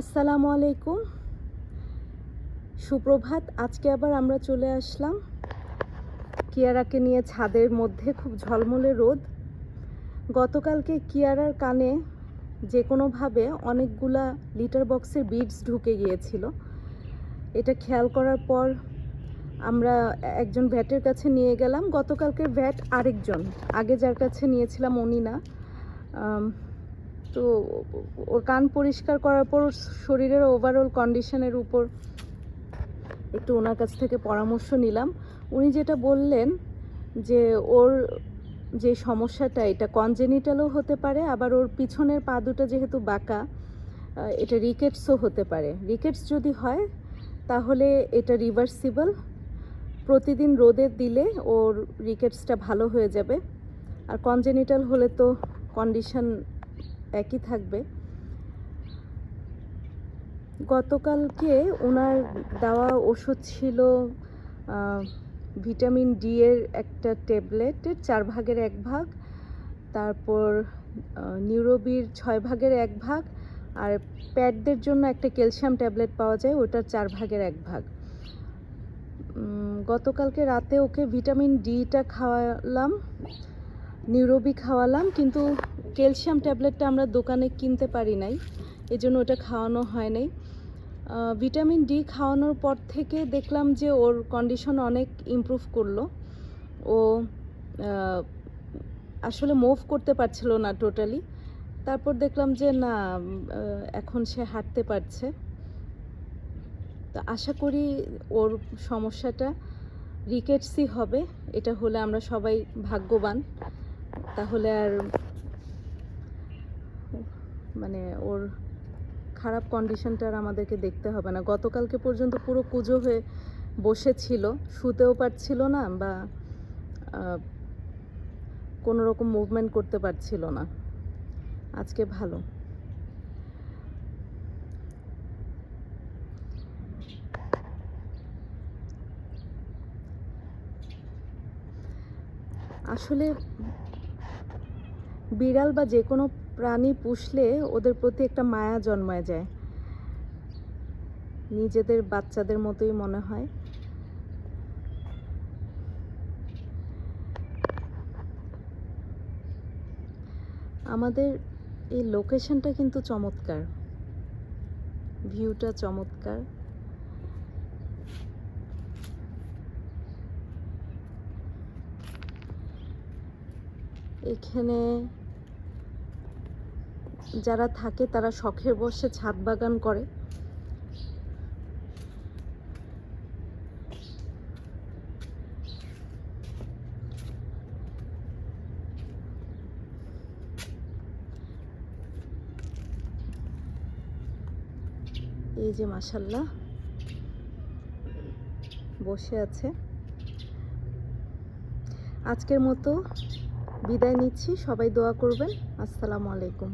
আসসালামু আলাইকুম। সুপ্রভাত, আজকে আবার আমরা চলে আসলাম কিয়ারাকে নিয়ে ছাদের মধ্যে, খুব ঝলমলে রোদ। গতকালকে কিয়ারার কানে যে কোনোভাবে অনেকগুলা লিটার বক্সের বিডস ঢুকে গিয়েছিল। এটা খেয়াল করার পর আমরা একজন ভ্যাটের কাছে নিয়ে গেলাম। গতকালকের ভ্যাট আরেকজন। আগে যার কাছে নিয়েছিলাম উনি না। তো ওর কান পরিষ্কার করার পর শরীরের ওভারঅল কন্ডিশনের উপর একটু ওনার কাছ থেকে পরামর্শ নিলাম। উনি যেটা বললেন যে ওর যে সমস্যাটা, এটা কনজেনিটালও হতে পারে, আবার ওর পিছনের পা দুটো যেহেতু বাঁকা এটা রিকেটসও হতে পারে। রিকেটস যদি হয়, তাহলে এটা রিভার্সিবল প্রতিদিন রোদে দিলে ওর রিকেটসটা ভালো হয়ে যাবে। আর কনজেনিটাল হলে তো কন্ডিশন একই থাকবে। গতকালকে ওনার দেওয়া ওষুধ ছিল ভিটামিন ডি এর একটা ট্যাবলেটের চার ভাগের এক ভাগ, তারপর নিউরোবির ছয় ভাগের এক ভাগ, আর প্যাডদের জন্য একটা ক্যালসিয়াম ট্যাবলেট পাওয়া যায়, ওটার চার ভাগের এক ভাগ। গতকালকে রাতে ওকে ভিটামিন ডিটা খাওয়ালাম, নিউরোবি খাওয়ালাম, কিন্তু ক্যালসিয়াম ট্যাবলেটটা আমরা দোকানে কিনতে পারি নাই এই জন্য ওটা খাওয়ানো হয় নাই। ভিটামিন ডি খাওয়ানোর পর থেকে দেখলাম যে ওর কন্ডিশন অনেক ইমপ্রুভ করল। ও আসলে মুভ করতে পারছিল না টোটালি তারপর দেখলাম যে না এখন সে হাঁটতে পারছে। তো আশা করি ওর সমস্যাটা রিকেটসই হবে, এটা হলে আমরা সবাই ভাগ্যবান। তাহলে আর মানে ওর খারাপ কন্ডিশনটা আর আমাদেরকে দেখতে হবে না। গতকালকে পর্যন্ত পুরো কুজো হয়ে বসেছিল, শুতেও পারছিল না বা কোনো রকম মুভমেন্ট করতে পারছিল না। আজকে ভালো। আসলে বিড়াল বা যে কোনো প্রাণী পুষলে ওদের প্রতি একটা মায়া জন্মায় যায়। নিজেদের বাচ্চাদের মতোই মনে হয়। আমাদের এই লোকেশনটা কিন্তু চমৎকার। ভিউটা চমৎকার। এখানে যারা থাকে তারা শখের বসে ছাদ বাগান করে। এই যে মাসাল্লাহ বসে আছে। আজকের মতো বিদায় নিচ্ছি, সবাই দোয়া করবেন। আসসালামু আলাইকুম।